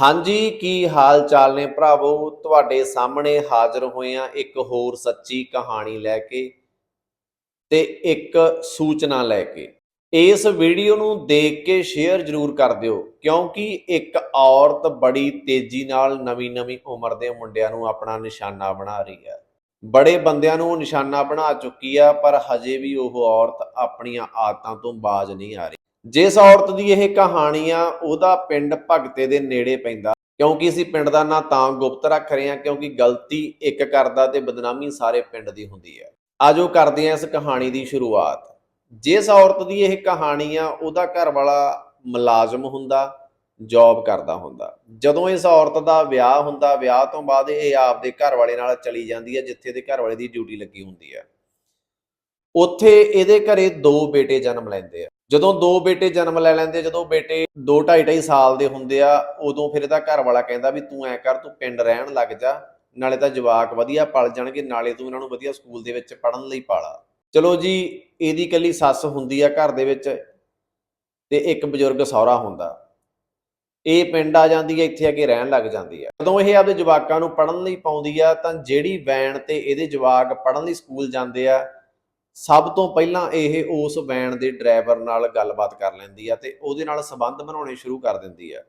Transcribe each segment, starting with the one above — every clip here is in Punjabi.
ਹਾਂਜੀ, ਕੀ ਹਾਲ ਚਾਲ ਨੇ ਭਰਾਵੋ? ਤੁਹਾਡੇ ਸਾਹਮਣੇ ਹਾਜ਼ਰ ਹੋਏ ਆ ਇੱਕ ਹੋਰ ਸੱਚੀ ਕਹਾਣੀ ਲੈ ਕੇ ਤੇ ਇੱਕ ਸੂਚਨਾ ਲੈ ਕੇ। ਇਸ ਵੀਡੀਓ ਨੂੰ ਦੇਖ ਕੇ ਸ਼ੇਅਰ ਜ਼ਰੂਰ ਕਰ ਦਿਓ, ਕਿਉਂਕਿ ਇੱਕ ਔਰਤ ਬੜੀ ਤੇਜ਼ੀ ਨਾਲ ਨਵੀਂ-ਨਵੀਂ ਉਮਰ ਦੇ ਮੁੰਡਿਆਂ ਨੂੰ ਆਪਣਾ ਨਿਸ਼ਾਨਾ ਬਣਾ ਰਹੀ ਹੈ। ਬੜੇ ਬੰਦਿਆਂ ਨੂੰ ਨਿਸ਼ਾਨਾ ਬਣਾ ਚੁੱਕੀ ਆ, ਪਰ ਹਜੇ ਵੀ ਉਹ ਔਰਤ ਆਪਣੀਆਂ ਆਦਤਾਂ ਤੋਂ ਬਾਜ਼ ਨਹੀਂ ਆ ਰਹੀ। ਜਿਸ ਔਰਤ ਦੀ ਇਹ ਕਹਾਣੀ ਆ, ਉਹਦਾ ਪਿੰਡ ਭਗਤੇ ਦੇ ਨੇੜੇ ਪੈਂਦਾ। ਕਿਉਂਕਿ ਅਸੀਂ ਪਿੰਡ ਦਾ ਨਾਂ ਤਾਂ ਗੁਪਤ ਰੱਖ ਰਹੇ ਹਾਂ, ਕਿਉਂਕਿ ਗਲਤੀ ਇੱਕ ਕਰਦਾ ਤੇ ਬਦਨਾਮੀ ਸਾਰੇ ਪਿੰਡ ਦੀ ਹੁੰਦੀ ਹੈ। ਆਜੋ ਕਰਦੇ ਹਾਂ ਇਸ ਕਹਾਣੀ ਦੀ ਸ਼ੁਰੂਆਤ। ਜਿਸ ਔਰਤ ਦੀ ਇਹ ਕਹਾਣੀ ਆ, ਉਹਦਾ ਘਰ ਵਾਲਾ ਮੁਲਾਜ਼ਮ ਹੁੰਦਾ ਜੌਬ ਕਰਦਾ ਹੁੰਦਾ। ਜਦੋਂ ਇਸ ਔਰਤ ਦਾ ਵਿਆਹ ਹੁੰਦਾ, ਵਿਆਹ ਤੋਂ ਬਾਅਦ ਇਹ ਆਪਦੇ ਘਰ ਵਾਲੇ ਨਾਲ ਚਲੀ ਜਾਂਦੀ ਹੈ, ਜਿੱਥੇ ਦੇ ਘਰ ਵਾਲੇ ਦੀ ਡਿਊਟੀ ਲੱਗੀ ਹੁੰਦੀ ਹੈ। ਉੱਥੇ ਇਹਦੇ ਘਰੇ ਦੋ ਬੇਟੇ ਜਨਮ ਲੈਂਦੇ ਆ। ਜਦੋਂ ਦੋ ਬੇਟੇ ਜਨਮ ਲੈ ਲੈਂਦੇ ਜਦੋਂ ਬੇਟੇ 2 2.5 ਸਾਲ ਦੇ ਹੁੰਦੇ ਆ, ਉਦੋਂ ਫਿਰ ਇਹਦਾ ਘਰ ਵਾਲਾ ਕਹਿੰਦਾ ਵੀ ਤੂੰ ਐ ਕਰ, ਤੂੰ ਪਿੰਡ ਰਹਿਣ ਲੱਗ ਜਾ, ਨਾਲੇ ਤਾਂ ਜਵਾਕ ਵਧੀਆ ਪਲ ਜਾਣਗੇ, ਨਾਲੇ ਤੂੰ ਇਹਨਾਂ ਨੂੰ ਵਧੀਆ ਸਕੂਲ ਦੇ ਵਿੱਚ ਪੜਨ ਲਈ ਪਾਲਾ। ਚਲੋ ਜੀ, ਇਹਦੀ ਕੱਲੀ ਸੱਸ ਹੁੰਦੀ ਆ ਘਰ ਦੇ ਵਿੱਚ ਤੇ ਇੱਕ ਬਜ਼ੁਰਗ ਸਹੁਰਾ ਹੁੰਦਾ। ਇਹ ਪਿੰਡ ਆ ਜਾਂਦੀ ਹੈ ਇੱਥੇ ਅੱਗੇ ਰਹਿਣ ਲੱਗ ਜਾਂਦੀ ਹੈ ਜਦੋਂ ਇਹ ਆਪਦੇ ਜਵਾਕਾਂ ਨੂੰ ਪੜਨ ਲਈ ਪਾਉਂਦੀ ਆ, ਤਾਂ ਜਿਹੜੀ ਵੈਨ ਤੇ ਇਹਦੇ ਜਵਾਕ ਪੜਨ ਲਈ ਸਕੂਲ ਜਾਂਦੇ ਆ ਸਭ ਤੋਂ ਪਹਿਲਾਂ ਇਹ ਉਸ ਵੈਨ ਦੇ ਡਰਾਈਵਰ ਨਾਲ ਗੱਲਬਾਤ ਕਰ ਲੈਂਦੀ ਆ ਤੇ ਉਹਦੇ ਨਾਲ ਸਬੰਧ ਬਣਾਉਣੇ ਸ਼ੁਰੂ ਕਰ ਦਿੰਦੀ ਆ।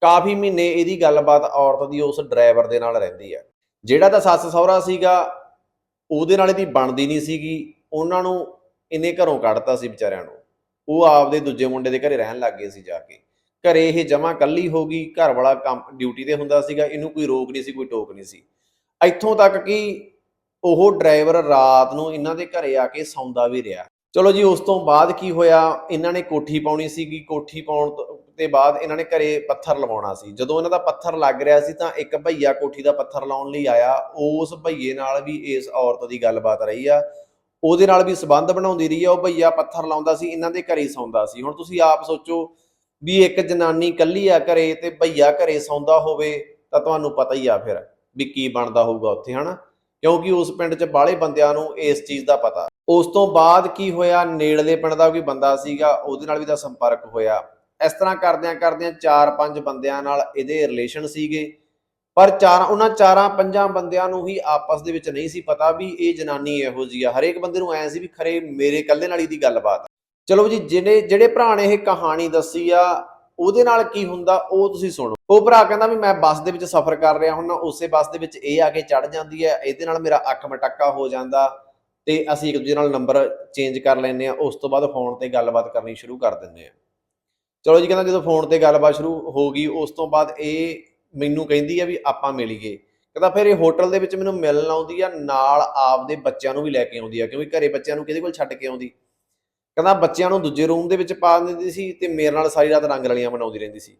ਕਾਫੀ ਮਹੀਨੇ ਇਹਦੀ ਗੱਲਬਾਤ ਔਰਤ ਦੀ ਉਸ ਡਰਾਈਵਰ ਦੇ ਨਾਲ ਰਹਿੰਦੀ ਆ। ਜਿਹੜਾ ਤਾਂ ਸੱਸ ਸਹੁਰਾ ਸੀਗਾ, ਉਹਦੇ ਨਾਲ ਇਹਦੀ ਬਣਦੀ ਨਹੀਂ ਸੀਗੀ। ਉਹਨਾਂ ਨੂੰ ਇਹਨੇ ਘਰੋਂ ਕੱਢਤਾ ਸੀ ਵਿਚਾਰਿਆਂ ਨੂੰ। ਉਹ ਆਪਦੇ ਦੂਜੇ ਮੁੰਡੇ ਦੇ ਘਰੇ ਰਹਿਣ ਲੱਗ ਗਏ ਸੀ ਜਾ ਕੇ। ਘਰੇ ਇਹ ਜਮਾ ਕੱਲੀ ਹੋ ਗਈ ਘਰ ਵਾਲਾ ਕੰਮ, ਡਿਊਟੀ ਤੇ ਹੁੰਦਾ ਸੀਗਾ, ਇਹਨੂੰ ਕੋਈ ਰੋਕ ਨਹੀਂ ਸੀ, ਕੋਈ ਟੋਕ ਨਹੀਂ ਸੀ। ਇੱਥੋਂ ਤੱਕ ਕਿ ਉਹ ਡਰਾਈਵਰ ਰਾਤ ਨੂੰ ਇਹਨਾਂ ਦੇ ਘਰੇ ਆ ਕੇ ਸੌਂਦਾ ਵੀ ਰਿਹਾ। ਚਲੋ ਜੀ, ਉਸ ਤੋਂ ਬਾਅਦ ਕੀ ਹੋਇਆ? ਇਹਨਾਂ ਨੇ ਕੋਠੀ ਪਾਉਣੀ ਸੀਗੀ। ਕੋਠੀ ਪਾਉਣ ਤੋਂ- ਤੇ ਬਾਅਦ ਇਹਨਾਂ ਨੇ ਘਰੇ ਪੱਥਰ ਲਵਾਉਣਾ ਸੀ। ਜਦੋਂ ਇਹਨਾਂ ਦਾ ਪੱਥਰ ਲੱਗ ਰਿਹਾ ਸੀ ਤਾਂ ਇੱਕ ਭਈਆ ਕੋਠੀ ਦਾ ਪੱਥਰ ਲਾਉਣ ਲਈ ਆਇਆ। ਉਸ ਭਈਏ ਨਾਲ ਵੀ ਇਸ ਔਰਤ ਦੀ ਗੱਲਬਾਤ ਰਹੀ ਆ। ਉਹਦੇ ਨਾਲ ਵੀ ਸਬੰਧ ਬਣਾਉਂਦੀ ਰਹੀ ਆ। ਉਹ ਭਈਆ ਪੱਥਰ ਲਾਉਂਦਾ ਸੀ, ਇਹਨਾਂ ਦੇ ਘਰੇ ਸੌਂਦਾ ਸੀ। ਹੁਣ ਤੁਸੀਂ ਆਪ ਸੋਚੋ ਵੀ ਇੱਕ ਜਨਾਨੀ ਇਕੱਲੀ ਆ ਘਰੇ ਤੇ ਭਈਆ ਘਰੇ ਸੌਂਦਾ ਹੋਵੇ ਤਾਂ ਤੁਹਾਨੂੰ ਪਤਾ ਹੀ ਆ ਫਿਰ ਵੀ ਕੀ ਬਣਦਾ ਹੋਊਗਾ ਉੱਥੇ, ਹਨਾ? ਕਿਉਂਕਿ ਉਸ ਪਿੰਡ 'ਚ ਬਾਹਲੇ ਬੰਦਿਆਂ ਨੂੰ ਇਸ ਚੀਜ਼ ਦਾ ਪਤਾ। ਉਸ ਤੋਂ ਬਾਅਦ ਕੀ ਹੋਇਆ? ਨੇੜਲੇ ਪਿੰਡ ਦਾ ਕੋਈ ਬੰਦਾ ਸੀਗਾ, ਉਹਦੇ ਨਾਲ ਵੀ ਦਾ ਸੰਪਰਕ ਹੋਇਆ। ਇਸ ਤਰ੍ਹਾਂ ਕਰਦਿਆਂ ਕਰਦਿਆਂ ਚਾਰ ਪੰਜ ਬੰਦਿਆਂ ਨਾਲ ਇਹਦੇ ਰਿਲੇਸ਼ਨ ਸੀਗੇ। ਪਰ ਚਾਰ, ਉਹਨਾਂ ਚਾਰਾਂ ਪੰਜਾਂ ਬੰਦਿਆਂ ਨੂੰ ਹੀ ਆਪਸ ਦੇ ਵਿੱਚ ਨਹੀਂ ਸੀ ਪਤਾ ਵੀ ਇਹ ਜਨਾਨੀ ਇਹੋ ਜੀ ਆ। ਹਰੇਕ ਬੰਦੇ ਨੂੰ ਐ ਸੀ ਵੀ ਖਰੇ ਮੇਰੇ ਇਕੱਲੇ ਨਾਲ ਹੀ ਦੀ ਗੱਲਬਾਤ ਚਲੋ ਜੀ ਜਿਹੜੇ ਜਿਹੜੇ ਭਰਾ ਨੇ ਇਹ ਕਹਾਣੀ ਦੱਸੀ ਆ ਉਹਦੇ ਨਾਲ ਕੀ ਹੁੰਦਾ, ਉਹ ਤੁਸੀਂ ਸੁਣੋ। ਉਹ ਭਰਾ ਕਹਿੰਦਾ ਵੀ ਮੈਂ ਬੱਸ ਦੇ ਵਿੱਚ ਸਫ਼ਰ ਕਰ ਰਿਹਾ ਹੁਣ ਉਸੇ ਬੱਸ ਦੇ ਵਿੱਚ ਇਹ ਆ ਕੇ ਚੜ ਜਾਂਦੀ ਹੈ, ਇਹਦੇ ਨਾਲ ਮੇਰਾ ਅੱਖ ਮਟੱਕਾ ਹੋ ਜਾਂਦਾ ਤੇ ਅਸੀਂ ਇੱਕ ਦੂਜੇ ਨਾਲ ਨੰਬਰ ਚੇਂਜ ਕਰ ਲੈਂਦੇ ਆ ਉਸ ਤੋਂ ਬਾਅਦ ਫੋਨ ਤੇ ਗੱਲਬਾਤ ਕਰਨੀ ਸ਼ੁਰੂ ਕਰ ਦਿੰਦੇ ਆ ਚਲੋ ਜੀ, ਕਹਿੰਦਾ ਜਦੋਂ ਫੋਨ ਤੇ ਗੱਲਬਾਤ ਸ਼ੁਰੂ ਹੋ ਗਈ, ਉਸ ਤੋਂ ਬਾਅਦ ਇਹ ਮੈਨੂੰ ਕਹਿੰਦੀ ਆ ਵੀ ਆਪਾਂ ਮਿਲੀਏ। ਕਹਿੰਦਾ ਫਿਰ ਇਹ ਹੋਟਲ ਦੇ ਵਿੱਚ ਮੈਨੂੰ ਮਿਲਣ ਆਉਂਦੀ ਆ, ਨਾਲ ਆਪਦੇ ਬੱਚਿਆਂ ਨੂੰ ਵੀ ਲੈ ਕੇ ਆਉਂਦੀ ਆ, ਕਿਉਂਕਿ ਘਰੇ ਬੱਚਿਆਂ ਨੂੰ ਕਿਹਦੇ ਕੋਲ ਛੱਡ ਕੇ ਆਉਂਦੀ? ਕਹਿੰਦਾ ਬੱਚਿਆਂ ਨੂੰ ਦੂਜੇ ਰੂਮ ਦੇ ਵਿੱਚ ਪਾ ਦਿੰਦੀ ਸੀ ਤੇ ਮੇਰੇ ਨਾਲ ਸਾਰੀ ਰਾਤ ਰੰਗ ਰਲੀਆਂ ਮਨਾਉਂਦੀ ਰਹਿੰਦੀ ਸੀ।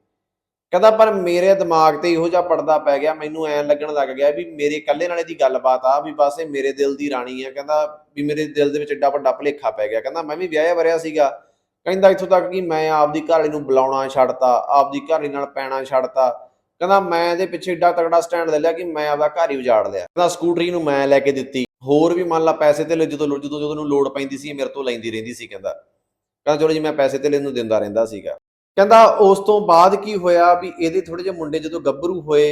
ਕਹਿੰਦਾ, ਪਰ ਮੇਰੇ ਦਿਮਾਗ ਤੇ ਇਹੋ ਜਿਹਾ ਪਰਦਾ ਪੈ ਗਿਆ, ਮੈਨੂੰ ਐਂ ਲੱਗਣ ਲੱਗ ਗਿਆ ਵੀ ਮੇਰੇ ਇਕੱਲੇ ਨਾਲ ਇਹਦੀ ਗੱਲਬਾਤ ਆ, ਵੀ ਬਸ ਇਹ ਮੇਰੇ ਦਿਲ ਦੀ ਰਾਣੀ ਆ। ਕਹਿੰਦਾ, ਵੀ ਮੇਰੇ ਦਿਲ ਦੇ ਵਿੱਚ ਏਡਾ ਵੱਡਾ ਭੁਲੇਖਾ ਪੈ ਗਿਆ। ਕਹਿੰਦਾ, ਮੈਂ ਵੀ ਵਿਆਹਿਆ ਵਰਿਆ ਸੀਗਾ। ਕਹਿੰਦਾ, ਇੱਥੋਂ ਤੱਕ ਕਿ ਮੈਂ ਆਪਦੀ ਘਰਵਾਲੀ ਨੂੰ ਬੁਲਾਉਣਾ ਛੱਡਤਾ, ਆਪਦੀ ਘਰਵਾਲੀ ਨਾਲ ਪੈਣਾ ਛੱਡਤਾ। ਕਹਿੰਦਾ, ਮੈਂ ਇਹਦੇ ਪਿੱਛੇ ਏਡਾ ਤਗੜਾ ਸਟੈਂਡ ਲੈ ਲਿਆ ਕਿ ਮੈਂ ਆਪਦਾ ਘਰ ਹੀ ਉਜਾੜ ਲਿਆ। ਕਹਿੰਦਾ, ਸਕੂਟਰੀ ਨੂੰ ਮੈਂ ਲੈ ਕੇ ਦਿੱਤੀ। ਹੋਰ ਵੀ ਮੰਨ ਲਾ ਪੈਸੇ ਤੇ ਜਦੋਂ ਜਦੋਂ ਜਦੋਂ ਨੂੰ ਲੋੜ ਪੈਂਦੀ ਸੀ ਮੇਰੇ ਤੋਂ ਲੈਂਦੀ ਰਹਿੰਦੀ ਸੀ ਕਹਿੰਦਾ। ਕਹਿੰਦਾ ਚਲੋ ਜੀ ਮੈਂ ਪੈਸੇ ਤੇ ਇਹਨੂੰ ਦਿੰਦਾ ਰਹਿੰਦਾ ਸੀਗਾ। ਕਹਿੰਦਾ ਉਸ ਤੋਂ ਬਾਅਦ ਕੀ ਹੋਇਆ ਵੀ ਇਹਦੇ ਥੋੜੇ ਜਿਹੇ ਮੁੰਡੇ ਜਦੋਂ ਗੱਭਰੂ ਹੋਏ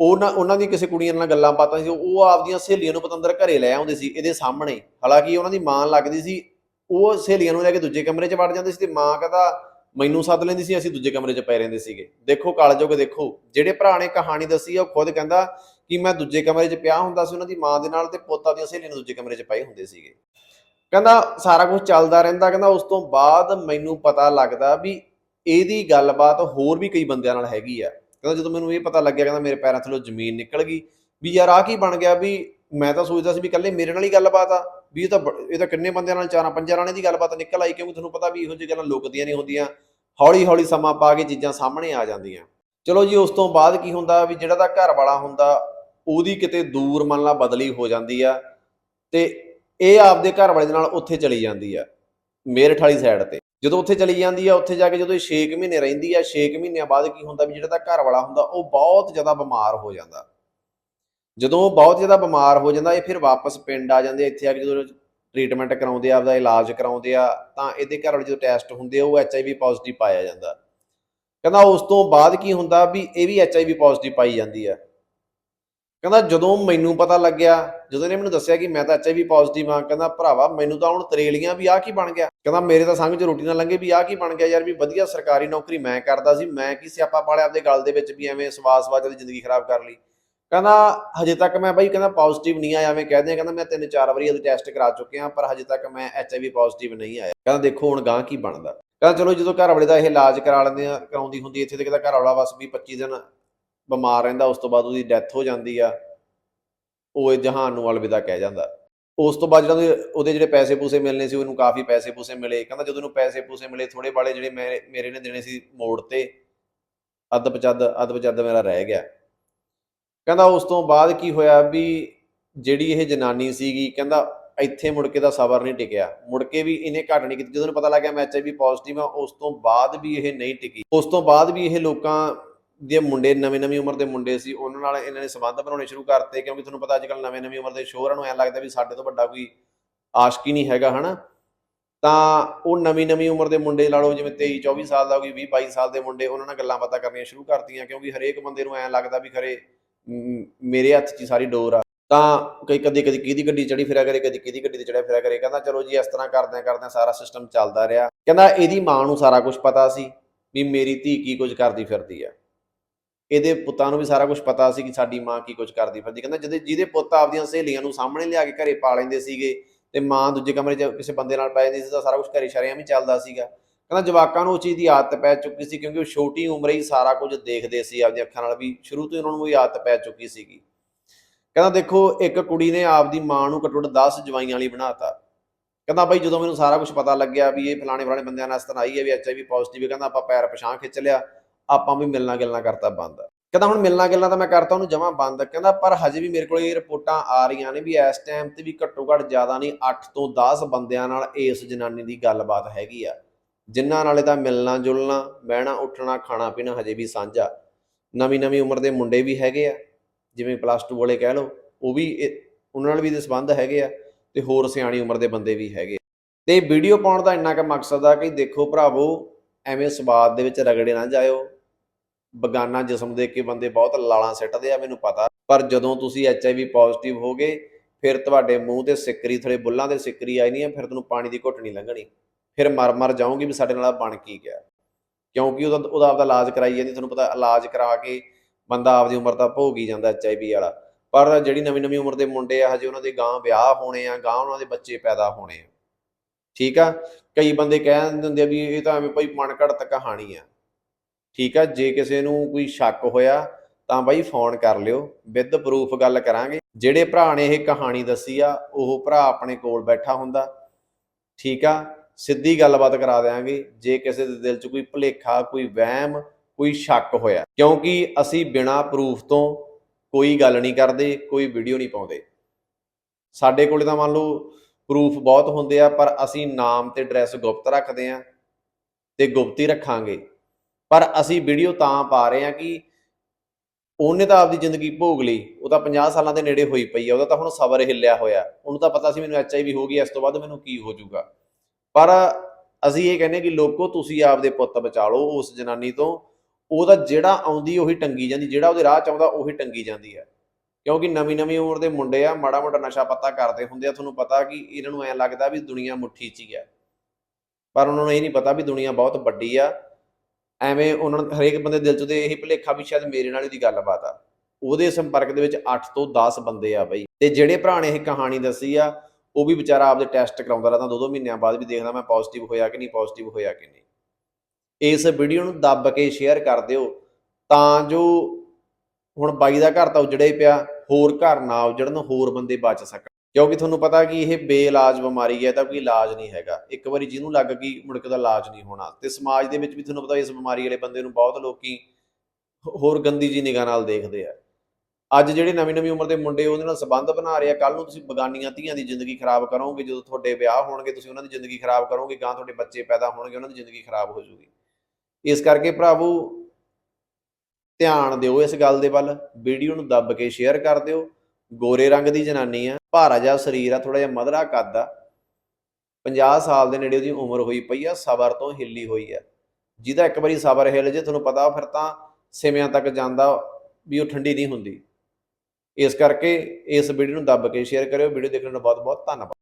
ਉਹਨਾਂ ਉਹਨਾਂ ਦੀ ਕਿਸੇ ਕੁੜੀਆਂ ਨਾਲ ਗੱਲਾਂ ਬਾਤਾਂ ਸੀ, ਉਹ ਆਪਦੀਆਂ ਸਹੇਲੀਆਂ ਨੂੰ ਪਤੰਦਰ ਘਰੇ ਲੈ ਆਉਂਦੇ ਸੀ, ਇਹਦੇ ਸਾਹਮਣੇ। ਹਾਲਾਂਕਿ ਉਹਨਾਂ ਦੀ ਮਾਂ ਲੱਗਦੀ ਸੀ, ਉਹ ਸਹੇਲੀਆਂ ਨੂੰ ਲੈ ਕੇ ਦੂਜੇ ਕਮਰੇ 'ਚ ਵੜ ਜਾਂਦੇ ਸੀ ਤੇ ਮਾਂ ਕਹਿੰਦਾ ਮੈਨੂੰ ਸੱਦ ਲੈਂਦੀ ਸੀ, ਅਸੀਂ ਦੂਜੇ ਕਮਰੇ 'ਚ ਪਏ ਰਹਿੰਦੇ ਸੀਗੇ। ਦੇਖੋ, ਕਾਲਜੋਗ ਦੇਖੋ, ਜਿਹੜੇ ਭਰਾ ਨੇ ਕਹਾਣੀ ਦੱਸੀ ਆ, ਉਹ ਖੁਦ ਕਹਿੰਦਾ ਕਿ ਮੈਂ ਦੂਜੇ ਕਮਰੇ 'ਚ ਪਿਆ ਹੁੰਦਾ ਸੀ, ਉਹਨਾਂ ਦੀ ਮਾਂ ਦੇ ਨਾਲ ਤੇ ਪੋਤਾ ਦੀਆਂ ਸਹੇਲੀ ਨੂੰ ਦੂਜੇ ਕਮਰੇ 'ਚ ਪਏ ਹੁੰਦੇ ਸੀਗੇ। ਕਹਿੰਦਾ ਸਾਰਾ ਕੁਝ ਚੱਲਦਾ ਰਹਿੰਦਾ, ਕਹਿੰਦਾ ਉਸ ਤੋਂ ਬਾਅਦ ਮੈਨੂੰ ਪਤਾ ਲੱਗਦਾ ਵੀ ਇਹਦੀ ਗੱਲਬਾਤ ਹੋਰ ਵੀ ਕਈ ਬੰਦਿਆਂ ਨਾਲ ਹੈਗੀ ਆ। ਕਹਿੰਦਾ ਜਦੋਂ ਮੈਨੂੰ ਇਹ ਪਤਾ ਲੱਗਿਆ, ਕਹਿੰਦਾ ਮੇਰੇ ਪੈਰਾਂ ਥੱਲੋਂ ਜ਼ਮੀਨ ਨਿਕਲ ਗਈ ਵੀ ਯਾਰ ਆ ਕੀ ਬਣ ਗਿਆ ਵੀ ਮੈਂ ਤਾਂ ਸੋਚਦਾ ਸੀ ਵੀ ਇਕੱਲੇ ਮੇਰੇ ਨਾਲ ਹੀ ਗੱਲਬਾਤ ਆ, ਵੀ ਇਹ ਤਾਂ ਬ- ਇਹ ਤਾਂ ਕਿੰਨੇ ਬੰਦਿਆਂ ਨਾਲ ਚਾਰਾਂ ਪੰਜਾਂ ਰਾਣੇ ਦੀ ਗੱਲਬਾਤ ਨਿਕਲ ਆਈ, ਕਿਉਂਕਿ ਤੁਹਾਨੂੰ ਪਤਾ ਵੀ ਇਹੋ ਜਿਹੀ ਗੱਲਾਂ ਲੁਕਦੀਆਂ ਨਹੀਂ ਹੁੰਦੀਆਂ ਹੌਲੀ ਹੌਲੀ ਸਮਾਂ ਪਾ ਕੇ ਚੀਜ਼ਾਂ ਸਾਹਮਣੇ ਆ ਜਾਂਦੀਆਂ। ਚਲੋ ਜੀ, ਉਸ ਤੋਂ ਬਾਅਦ ਕੀ ਹੁੰਦਾ ਵੀ ਜਿਹੜਾ ਦਾ ਘਰ ਵਾਲਾ ਹੁੰਦਾ ਉਹਦੀ ਕਿਤੇ ਦੂਰ ਮੰਨ ਲਾ ਬਦਲੀ ਹੋ ਜਾਂਦੀ ਆ ਤੇ ਇਹ ਆਪਦੇ ਘਰ ਵਾਲੇ ਦੇ ਨਾਲ ਉੱਥੇ ਚਲੀ ਜਾਂਦੀ ਆ ਮੇਰਠ ਵਾਲੀ ਸਾਈਡ ਤੇ। ਜਦੋਂ ਉੱਥੇ ਚਲੀ ਜਾਂਦੀ ਆ ਉੱਥੇ ਜਾ ਕੇ ਜਦੋਂ ਇਹ 6 ਮਹੀਨੇ ਰਹਿੰਦੀ ਆ 6 ਮਹੀਨਿਆਂ ਬਾਅਦ ਕੀ ਹੁੰਦਾ ਵੀ ਜਿਹੜਾ ਤਾਂ ਘਰ ਵਾਲਾ ਹੁੰਦਾ ਉਹ ਬਹੁਤ ਜ਼ਿਆਦਾ ਬਿਮਾਰ ਹੋ ਜਾਂਦਾ। ਜਦੋਂ ਉਹ ਬਹੁਤ ਜ਼ਿਆਦਾ ਬਿਮਾਰ ਹੋ ਜਾਂਦਾ ਇਹ ਫਿਰ ਵਾਪਸ ਪਿੰਡ ਆ ਜਾਂਦੇ ਆ, ਇੱਥੇ ਆ ਕੇ ਜਦੋਂ ਟ੍ਰੀਟਮੈਂਟ ਕਰਾਉਂਦੇ ਆ ਆਪਦਾ ਇਲਾਜ ਕਰਾਉਂਦੇ ਆ ਤਾਂ ਇਹਦੇ ਘਰ ਵਾਲੇ ਜਦੋਂ ਟੈਸਟ ਹੁੰਦੇ ਆ ਉਹ ਐਚਆਈਵੀ ਪੋਜ਼ਿਟਿਵ ਪਾਇਆ ਜਾਂਦਾ। ਕਹਿੰਦਾ ਉਸ ਤੋਂ ਬਾਅਦ ਕੀ ਹੁੰਦਾ ਵੀ ਇਹ ਵੀ ਐਚਆਈਵੀ ਪੋਜ਼ਿਟਿਵ ਪਾਈ ਜਾਂਦੀ ਆ। ਕਹਿੰਦਾ ਜਦੋਂ ਮੈਨੂੰ ਪਤਾ ਲੱਗਿਆ, ਜਦੋਂ ਇਹਨੇ ਮੈਨੂੰ ਦੱਸਿਆ ਕਿ ਮੈਂ ਤਾਂ ਐਚਆਈਵੀ ਪੋਜ਼ਿਟਿਵ ਹਾਂ, ਕਹਿੰਦਾ ਭਰਾਵਾ ਮੈਨੂੰ ਤਾਂ ਹੁਣ ਤਰੇਲੀਆਂ ਵੀ ਆ ਕੀ ਬਣ ਗਿਆ। ਕਹਿੰਦਾ ਮੇਰੇ ਤਾਂ ਸੰਗ ਚ ਰੋਟੀ ਨਾ ਲੰਗੇ ਵੀ ਆ ਕੀ ਬਣ ਗਿਆ ਯਾਰ ਵੀ ਵਧੀਆ ਸਰਕਾਰੀ ਨੌਕਰੀ ਮੈਂ ਕਰਦਾ ਸੀ, ਮੈਂ ਕੀ ਸਿਆਪਾ ਪਾਲਿਆ ਆਪਦੇ ਗਲ ਦੇ ਵਿੱਚ ਵੀ ਐਵੇਂ ਸਵਾਸ-ਵਾਸ ਦੀ ਜ਼ਿੰਦਗੀ ਖਰਾਬ ਕਰ ਲਈ। ਕਹਿੰਦਾ ਹਜੇ ਤੱਕ ਮੈਂ ਬਾਈ ਕਹਿੰਦਾ ਪੋਜ਼ਿਟਿਵ ਨਹੀਂ ਆਇਆ, ਐਵੇਂ ਕਹਦੇ ਕਹਿੰਦਾ ਮੈਂ ਤਿੰਨ ਚਾਰ ਵਾਰੀ ਇਹਦੇ ਟੈਸਟ ਕਰਾ ਚੁੱਕਿਆ, ਪਰ ਹਜੇ ਤੱਕ ਮੈਂ ਐਚਆਈਵੀ ਪੋਜ਼ਿਟਿਵ ਨਹੀਂ ਆਇਆ। ਕਹਿੰਦਾ ਦੇਖੋ ਹੁਣ ਗਾਂ ਕੀ ਬਣਦਾ। ਕਹਿੰਦਾ ਚਲੋ ਜਦੋਂ ਘਰ ਵਾਲੇ ਦਾ ਇਹ ਇਲਾਜ ਕਰਾ ਲੈਂਦੇ ਆ, ਕਰਾਉਂਦੀ ਹੁੰਦੀ, ਇੱਥੇ ਤੇ ਕਹਿੰਦਾ ਘਰ ਵਾਲਾ ਬਸ ਵੀ 25 ਦਿਨ ਬਿਮਾਰ ਰਹਿੰਦਾ, ਉਸ ਤੋਂ ਬਾਅਦ ਉਹਦੀ ਡੈਥ ਹੋ ਜਾਂਦੀ ਆ, ਉਹ ਇਹ ਜਹਾਨ ਨੂੰ ਅਲਵਿਦਾ ਕਹਿ ਜਾਂਦਾ। ਉਸ ਤੋਂ ਬਾਅਦ ਜਿਹੜਾ ਉਹਦੇ- ਉਹਦੇ ਜਿਹੜੇ ਪੈਸੇ ਪੂਸੇ ਮਿਲਨੇ ਸੀ, ਉਹਨੂੰ ਕਾਫੀ ਪੈਸੇ ਪੂਸੇ ਮਿਲੇ। ਕਹਿੰਦਾ ਜਦੋਂ ਉਹਨੂੰ ਪੈਸੇ ਪੂਸੇ ਮਿਲੇ ਥੋੜੇ ਬਾਲੇ ਜਿਹੜੇ ਮੇਰੇ ਮੇਰੇ ਨੇ ਦੇਣੇ ਸੀ ਮੋੜ ਤੇ ਅੱਧ ਪਚੱਦ ਅੱਧ ਪਚੱਦ ਮੇਰਾ ਰਹਿ ਗਿਆ। ਕਹਿੰਦਾ ਉਸ ਤੋਂ ਬਾਅਦ ਕੀ ਹੋਇਆ ਵੀ ਜਿਹੜੀ ਇਹ ਜਨਾਨੀ ਸੀਗੀ, ਕਹਿੰਦਾ ਇੱਥੇ ਮੁੜ ਕੇ ਦਾ ਸਬਰ ਨਹੀਂ ਟਿਕਿਆ। ਮੁੜ ਕੇ ਵੀ ਇਹਨੇ ਘਟ ਨਹੀਂ ਕੀਤੀ। ਜਦੋਂ ਉਹਨੂੰ ਪਤਾ ਲੱਗਿਆ ਮੈਂ ਐਚਆਈਵੀ ਪੋਜ਼ਿਟਿਵ ਆ, ਉਸ ਤੋਂ ਬਾਅਦ ਵੀ ਇਹ ਨਹੀਂ ਟਿਕੀ। ਉਸ ਤੋਂ ਬਾਅਦ ਵੀ ਇਹ ਲੋਕਾਂ ਦੇ ਮੁੰਡੇ, ਨਵੇਂ ਨਵੀਂ ਉਮਰ ਦੇ ਮੁੰਡੇ ਸੀ, ਉਹਨਾਂ ਨਾਲ ਇਹਨਾਂ ਨੇ ਸੰਬੰਧ ਬਣਾਉਣੇ ਸ਼ੁਰੂ ਕਰਤੇ, ਕਿਉਂਕਿ ਤੁਹਾਨੂੰ ਪਤਾ ਅੱਜ ਕੱਲ ਨਵੇਂ ਨਵੀਂ ਉਮਰ ਦੇ ਸ਼ੋਹਰਾਂ ਨੂੰ ਐਂ ਲੱਗਦਾ ਵੀ ਸਾਡੇ ਤੋਂ ਵੱਡਾ ਕੋਈ ਆਸ਼ਕੀ ਨਹੀਂ ਹੈਗਾ, ਹਨਾ? ਤਾਂ ਉਹ ਨਵੀਂ ਨਵੀਂ ਉਮਰ ਦੇ ਮੁੰਡੇ ਲਾ ਲਓ, ਜਿਵੇਂ 23 24 ਸਾਲ ਦਾ ਕੋਈ 20 22 ਸਾਲ ਦੇ ਮੁੰਡੇ, ਉਹਨਾਂ ਨਾਲ ਗੱਲਾਂ ਬਾਤਾਂ ਕਰਨੀਆਂ ਸ਼ੁਰੂ ਕਰਤੀਆਂ, ਕਿਉਂਕਿ ਹਰੇਕ ਬੰਦੇ ਨੂੰ ਐਂ ਲੱਗਦਾ ਵੀ ਖਰੇ ਮੇਰੇ ਹੱਥ 'ਚ ਹੀ ਸਾਰੀ ਡੋਰ ਆ। ਤਾਂ ਕਈ ਕਦੀ ਕਦੀ ਕਿਹਦੀ ਗੱਡੀ ਚੜੀ ਫਿਰਿਆ ਕਰੇ, ਕਦੀ ਕਿਹਦੀ ਗੱਡੀ ਤੇ ਚੜਿਆ ਫਿਰਿਆ ਕਰੇ, ਕਹਿੰਦਾ ਚਲੋ ਜੀ, ਇਸ ਤਰ੍ਹਾਂ ਕਰਦਿਆਂ ਕਰਦਿਆਂ ਸਾਰਾ ਸਿਸਟਮ ਚੱਲਦਾ ਰਿਹਾ। ਕਹਿੰਦਾ ਇਹਦੀ ਮਾਂ ਨੂੰ ਸਾਰਾ ਕੁਝ ਪਤਾ ਸੀ ਵੀ ਮੇਰੀ ਧੀ ਕੀ ਕੁਝ ਕਰਦੀ ਫਿਰਦੀ ਆ। ਇਹਦੇ ਪੁੱਤਾਂ ਨੂੰ ਵੀ ਸਾਰਾ ਕੁਝ ਪਤਾ ਸੀ ਕਿ ਸਾਡੀ ਮਾਂ ਕੀ ਕੁਝ ਕਰਦੀ ਫਿਰਦੀ। ਕਹਿੰਦਾ ਜਿਹਦੇ ਜਿਹਦੇ ਪੁੱਤ ਆਪਦੀਆਂ ਸਹੇਲੀਆਂ ਨੂੰ ਸਾਹਮਣੇ ਲਿਆ ਕੇ ਘਰੇ ਪਾ ਲੈਂਦੇ ਸੀਗੇ ਤੇ ਮਾਂ ਦੂਜੇ ਕਮਰੇ 'ਚ ਕਿਸੇ ਬੰਦੇ ਨਾਲ ਪੈ ਜਾਂਦੀ ਸੀ ਤਾਂ ਸਾਰਾ ਕੁਝ ਘਰੇ ਸ਼ਰਿਆਂ ਵੀ ਚੱਲਦਾ ਸੀਗਾ। ਕਹਿੰਦਾ ਜਵਾਕਾਂ ਨੂੰ ਉਹ ਚੀਜ਼ ਦੀ ਆਦਤ ਪੈ ਚੁੱਕੀ ਸੀ ਕਿਉਂਕਿ ਉਹ ਛੋਟੀ ਉਮਰੇ ਹੀ ਸਾਰਾ ਕੁਝ ਦੇਖਦੇ ਸੀ ਆਪਦੀਆਂ ਅੱਖਾਂ ਨਾਲ ਵੀ ਸ਼ੁਰੂ ਤੋਂ ਹੀ ਉਹਨਾਂ ਨੂੰ ਇਹ ਆਦਤ ਪੈ ਚੁੱਕੀ ਸੀਗੀ। ਕਹਿੰਦਾ ਦੇਖੋ, ਇੱਕ ਕੁੜੀ ਨੇ ਆਪਦੀ ਮਾਂ ਨੂੰ ਘੱਟੋ ਘੱਟ 10 ਜਵਾਈਆਂ ਵਾਲੀ ਬਣਾਤਾ। ਕਹਿੰਦਾ ਬਾਈ ਜਦੋਂ ਮੈਨੂੰ ਸਾਰਾ ਕੁਝ ਪਤਾ ਲੱਗਿਆ ਵੀ ਇਹ ਫਲਾਣੇ ਫਲਾਣੇ ਬੰਦਿਆਂ ਨਾਲ ਇਸ ਤਰ੍ਹਾਂ ਆਈ ਹੈ ਵੀ ਐਚਆਈਵੀ ਪੋਜ਼ਿਟਿਵ ਹੈ, ਕਹਿੰਦਾ ਆਪਾਂ ਪੈਰ ਪਛਾਣ ਖਿੱਚ ਲਿਆ। ਆਪਾਂ ਵੀ ਮਿਲਣਾ ਗਿਲਣਾ ਕਰਤਾ ਬੰਦ। ਕਹਿੰਦਾ ਹੁਣ ਮਿਲਣਾ ਗਿਲਣਾ ਤਾਂ ਮੈਂ ਕਰਤਾ, ਉਹਨੂੰ ਜਮਾ ਬੰਦ। ਕਹਿੰਦਾ ਪਰ ਹਜੇ ਵੀ ਮੇਰੇ ਕੋਲ ਇਹ ਰਿਪੋਰਟਾਂ ਆ ਰਹੀਆਂ ਨੇ ਵੀ ਇਸ ਟਾਈਮ ਤੇ ਵੀ ਘੱਟੋ ਘੱਟ ਜ਼ਿਆਦਾ ਨਹੀਂ 8 ਤੋਂ 10 ਬੰਦਿਆਂ ਨਾਲ ਇਸ ਜਨਾਨੀ ਦੀ ਗੱਲਬਾਤ ਹੈਗੀ ਆ। ਜਿਨ੍ਹਾਂ ਨਾਲੇ ਤਾਂ ਮਿਲਣਾ ਜੁਲਣਾ, ਬਹਿਣਾ, ਉੱਠਣਾ, ਖਾਣਾ ਪੀਣਾ ਹਜੇ ਵੀ ਸਾਂਝਾ ਨਵੀਂ ਨਵੀਂ ਉਮਰ ਦੇ ਮੁੰਡੇ ਵੀ ਹੈਗੇ ਆ, ਜਿਵੇਂ ਪਲੱਸ 2 ਵਾਲੇ ਕਹਿ ਲਓ, ਉਹ ਵੀ ਇਹ- ਉਹਨਾਂ ਨਾਲ ਵੀ ਦੇ ਸੰਬੰਧ ਹੈਗੇ ਆ ਤੇ ਹੋਰ ਸਿਆਣੀ ਉਮਰ ਦੇ ਬੰਦੇ ਵੀ ਹੈਗੇ ਤੇ ਵੀਡੀਓ ਪਾਉਣ ਦਾ ਇੰਨਾ ਕੁ ਮਕਸਦ ਆ ਕਿ ਦੇਖੋ ਭਰਾਵੋ, ਐਵੇਂ ਸਵਾਦ ਦੇ ਵਿੱਚ ਰਗੜੇ ਨਾ ਜਾਇਓ। ਬਗਾਨਾ ਜਿਸਮ ਦੇ ਕੇ ਬੰਦੇ ਬਹੁਤ ਲਾਲਾਂ ਸਿੱਟਦੇ ਆ, ਮੈਨੂੰ ਪਤਾ। ਪਰ ਜਦੋਂ ਤੁਸੀਂ ਐਚਆਈਵੀ ਪੋਜ਼ਿਟਿਵ ਹੋਗੇ, ਫਿਰ ਤੁਹਾਡੇ ਮੂੰਹ ਤੇ ਸਿੱਕਰੀ ਥੋੜੇ ਬੁੱਲਾਂ ਦੇ ਸਿੱਕਰੀ ਆਈ ਨਹੀਂ ਆ ਫਿਰ ਤੁਹਾਨੂੰ ਪਾਣੀ ਦੀ ਘੁੱਟ ਨਹੀਂ ਲੰਘਣੀ। ਫਿਰ ਮਰ ਮਰ ਜਾਓਗੇ ਵੀ ਸਾਡੇ ਨਾਲ ਬਣ ਕੀ ਗਿਆ। ਕਿਉਂਕਿ ਉਹਦਾ ਉਹਦਾ ਆਪਦਾ ਇਲਾਜ ਕਰਾਈ ਜਾਂਦੀ, ਤੁਹਾਨੂੰ ਪਤਾ ਇਲਾਜ ਕਰਾ ਕੇ ਬੰਦਾ ਆਪਦੀ ਉਮਰ ਦਾ ਭੋਗ ਹੀ ਜਾਂਦਾ ਐਚਆਈਵੀ ਵਾਲਾ। ਪਰ ਜਿਹੜੀ ਨਵੀਂ ਨਵੀਂ ਉਮਰ ਦੇ ਮੁੰਡੇ ਆ, ਹਜੇ ਉਹਨਾਂ ਦੇ ਗਾਂ ਵਿਆਹ ਹੋਣੇ ਆ ਗਾਂ ਉਹਨਾਂ ਦੇ ਬੱਚੇ ਪੈਦਾ ਹੋਣੇ ਆ। ਠੀਕ ਆ? ਕਈ ਬੰਦੇ ਕਹਿ ਦਿੰਦੇ ਆ ਵੀ ਇਹ ਤਾਂ ਐਵੇਂ ਭਾਈ ਮਨ ਘੜਤ ਕਹਾਣੀ ਆ। ਠੀਕ ਆ, ਜੇ ਕਿਸੇ ਨੂੰ ਕੋਈ ਸ਼ੱਕ ਹੋਇਆ ਤਾਂ ਬਾਈ ਫੋਨ ਕਰ ਲਿਓ, ਵਿਦ ਪ੍ਰੂਫ ਗੱਲ ਕਰਾਂਗੇ। ਜਿਹੜੇ ਭਰਾ ਨੇ ਇਹ ਕਹਾਣੀ ਦੱਸੀ ਆ, ਉਹ ਭਰਾ ਆਪਣੇ ਕੋਲ ਬੈਠਾ ਹੁੰਦਾ। ਠੀਕ ਆ, ਸਿੱਧੀ ਗੱਲਬਾਤ ਕਰਾ ਦੇਾਂਗੇ ਜੇ ਕਿਸੇ ਦੇ ਦਿਲ 'ਚ ਕੋਈ ਭੁਲੇਖਾ, ਕੋਈ ਵਹਿਮ, ਕੋਈ ਸ਼ੱਕ ਹੋਇਆ। ਕਿਉਂਕਿ ਅਸੀਂ ਬਿਨਾ ਪ੍ਰੂਫ ਤੋਂ ਕੋਈ ਗੱਲ ਨਹੀਂ ਕਰਦੇ, ਕੋਈ ਵੀਡੀਓ ਨਹੀਂ ਪਾਉਂਦੇ। ਸਾਡੇ ਕੋਲੇ ਤਾਂ ਮੰਨ ਲਓ ਪ੍ਰੂਫ ਬਹੁਤ ਹੁੰਦੇ ਆ, ਪਰ ਅਸੀਂ ਨਾਮ ਤੇ ਐਡਰੈਸ ਗੁਪਤ ਰੱਖਦੇ ਆ ਤੇ ਗੁਪਤੀ ਰੱਖਾਂਗੇ। ਪਰ ਅਸੀਂ ਵੀਡੀਓ ਤਾਂ ਪਾ ਰਹੇ ਹਾਂ ਕਿ ਉਹਨੇ ਤਾਂ ਆਪਦੀ ਜ਼ਿੰਦਗੀ ਭੋਗ ਲਈ, ਉਹ ਤਾਂ 50 ਸਾਲਾਂ ਦੇ ਨੇੜੇ ਹੋਈ ਪਈ ਆ, ਉਹਦਾ ਤਾਂ ਹੁਣ ਸਬਰ ਹਿੱਲਿਆ ਹੋਇਆ। ਉਹਨੂੰ ਤਾਂ ਪਤਾ ਸੀ ਮੈਨੂੰ ਐਚਆਈਵੀ ਹੋ ਗਈ ਇਸ ਤੋਂ ਬਾਅਦ ਮੈਨੂੰ ਕੀ ਹੋ ਜਾਊਗਾ ਪਰ ਅਸੀਂ ਇਹ ਕਹਿੰਦੇ ਕਿ ਲੋਕੋ, ਤੁਸੀਂ ਆਪਦੇ ਪੁੱਤ ਬਚਾ ਲਓ ਉਸ ਜਨਾਨੀ ਤੋਂ। ਉਹਦਾ ਜਿਹੜਾ ਆਉਂਦੀ ਉਹੀ ਟੰਗੀ ਜਾਂਦੀ, ਜਿਹੜਾ ਉਹਦੇ ਰਾਹ ਚ ਆਉਂਦਾ ਉਹੀ ਟੰਗੀ ਜਾਂਦੀ ਹੈ ਕਿਉਂਕਿ ਨਵੀਂ ਨਵੀਂ ਉਮਰ ਦੇ ਮੁੰਡੇ ਆ, ਮਾੜਾ ਮੋਟਾ ਨਸ਼ਾ ਪੱਤਾ ਕਰਦੇ ਹੁੰਦੇ ਆ, ਤੁਹਾਨੂੰ ਪਤਾ ਕਿ ਇਹਨਾਂ ਨੂੰ ਐ ਲੱਗਦਾ ਵੀ ਦੁਨੀਆ ਮੁੱਠੀ 'ਚ ਹੀ ਆ। ਪਰ ਉਹਨਾਂ ਨੂੰ ਇਹ ਨਹੀਂ ਪਤਾ ਵੀ ਦੁਨੀਆ ਬਹੁਤ ਵੱਡੀ ਆ। ਐਵੇਂ ਉਹਨਾਂ ਨੂੰ ਹਰੇਕ ਬੰਦੇ ਦਿਲ 'ਚ ਤੇ ਇਹੀ ਭੁਲੇਖਾ ਵੀ ਸ਼ਾਇਦ ਮੇਰੇ ਨਾਲ ਹੀ ਦੀ ਗੱਲਬਾਤ ਆ। ਉਹਦੇ ਸੰਪਰਕ ਦੇ ਵਿੱਚ 8 ਤੋਂ 10 ਬੰਦੇ ਆ ਬਈ। ਤੇ ਜਿਹੜੇ ਭਰਾ ਨੇ ਇਹ ਕਹਾਣੀ ਦੱਸੀ ਆ, ਉਹ ਵੀ ਵਿਚਾਰਾ ਆਪਦੇ ਟੈਸਟ ਕਰਾਉਂਦਾ ਰਹਿੰਦਾ। ਦੋ ਦੋ ਮਹੀਨਿਆਂ ਬਾਅਦ ਵੀ ਦੇਖਦਾ ਮੈਂ ਪੋਜ਼ਿਟਿਵ ਹੋਇਆ ਕਿ ਨਹੀਂ ਪੋਜ਼ਿਟਿਵ ਹੋਇਆ ਕਿ ਨਹੀਂ। ਇਸ ਵੀਡੀਓ ਨੂੰ ਦੱਬ ਕੇ ਸ਼ੇਅਰ ਕਰ ਦਿਓ। ਤਾਂ ਜੋ ਹੁਣ ਬਾਈ ਦਾ ਘਰ ਤਾਂ ਉਜੜਿਆ ਹੀ ਪਿਆ, ਹੋਰ ਘਰ ਨਾ ਉਜੜਨ, ਹੋਰ ਬੰਦੇ ਬਚ ਸਕਣ। ਕਿਉਂਕਿ ਤੁਹਾਨੂੰ ਪਤਾ ਕਿ ਇਹ ਬੇਇਲਾਜ ਬਿਮਾਰੀ ਹੈ ਤਾਂ ਕੋਈ ਇਲਾਜ ਨਹੀਂ ਹੈਗਾ। ਇੱਕ ਵਾਰੀ ਜਿਹਨੂੰ ਲੱਗ ਗਈ, ਮੁੜ ਕੇ ਦਾ ਇਲਾਜ ਨਹੀਂ ਹੋਣਾ। ਤੇ ਸਮਾਜ ਦੇ ਵਿੱਚ ਵੀ ਤੁਹਾਨੂੰ ਪਤਾ ਇਸ ਬਿਮਾਰੀ ਵਾਲੇ ਬੰਦੇ ਨੂੰ ਬਹੁਤ ਲੋਕੀ ਹੋਰ ਗੰਦੀ ਜੀ ਨਿਗਾਹ ਨਾਲ ਦੇਖਦੇ ਆ। ਅੱਜ ਜਿਹੜੇ ਨਵੀਂ ਨਵੀਂ ਉਮਰ ਦੇ ਮੁੰਡੇ ਉਹਦੇ ਨਾਲ ਸੰਬੰਧ ਬਣਾ ਰਹੇ ਆ ਕੱਲ ਨੂੰ ਤੁਸੀਂ ਬਗਾਨੀਆਂ ਧੀਆਂ ਦੀ ਜ਼ਿੰਦਗੀ ਖਰਾਬ ਕਰੋਗੇ, ਜਦੋਂ ਤੁਹਾਡੇ ਵਿਆਹ ਹੋਣਗੇ, ਤੁਸੀਂ ਉਹਨਾਂ ਦੀ ਜ਼ਿੰਦਗੀ ਖਰਾਬ ਕਰੋਗੇ ਗਾਂ ਤੁਹਾਡੇ ਬੱਚੇ ਪੈਦਾ ਹੋਣਗੇ, ਉਹਨਾਂ ਦੀ ਜ਼ਿੰਦਗੀ ਖਰਾਬ ਹੋ ਜਾਊਗੀ ਇਸ ਕਰਕੇ ਭਰਾਵੋ, ਧਿਆਨ ਦਿਓ ਇਸ ਗੱਲ ਦੇ ਵੱਲ, ਵੀਡੀਓ ਨੂੰ ਦੱਬ ਕੇ ਸ਼ੇਅਰ ਕਰ ਦਿਓ। ਗੋਰੇ ਰੰਗ ਦੀ ਜਨਾਨੀ ਆ, ਭਾਰਾ ਜਿਹਾ ਸਰੀਰ ਆ ਥੋੜਾ ਜਿਹਾ ਮਧਰਾ ਕੱਦ ਆ। 50 ਸਾਲ ਦੇ ਨੇੜੇ ਉਹਦੀ ਉਮਰ ਹੋਈ ਪਈ ਆ, ਸਬਰ ਤੋਂ ਹਿੱਲੀ ਹੋਈ ਆ। ਜਿਹਦਾ ਇੱਕ ਵਾਰੀ ਸਬਰ ਹਿੱਲ ਜੇ, ਤੁਹਾਨੂੰ ਪਤਾ ਫਿਰ ਤਾਂ ਸਿਵਿਆਂ ਤੱਕ ਜਾਂਦਾ ਵੀ ਉਹ ਠੰਡੀ ਨਹੀਂ ਹੁੰਦੀ। ਇਸ ਕਰਕੇ ਇਸ ਵੀਡੀਓ ਨੂੰ ਦੱਬ ਕੇ ਸ਼ੇਅਰ ਕਰਿਓ, ਵੀਡੀਓ ਦੇਖਣ ਦਾ ਬਹੁਤ ਬਹੁਤ ਧੰਨਵਾਦ।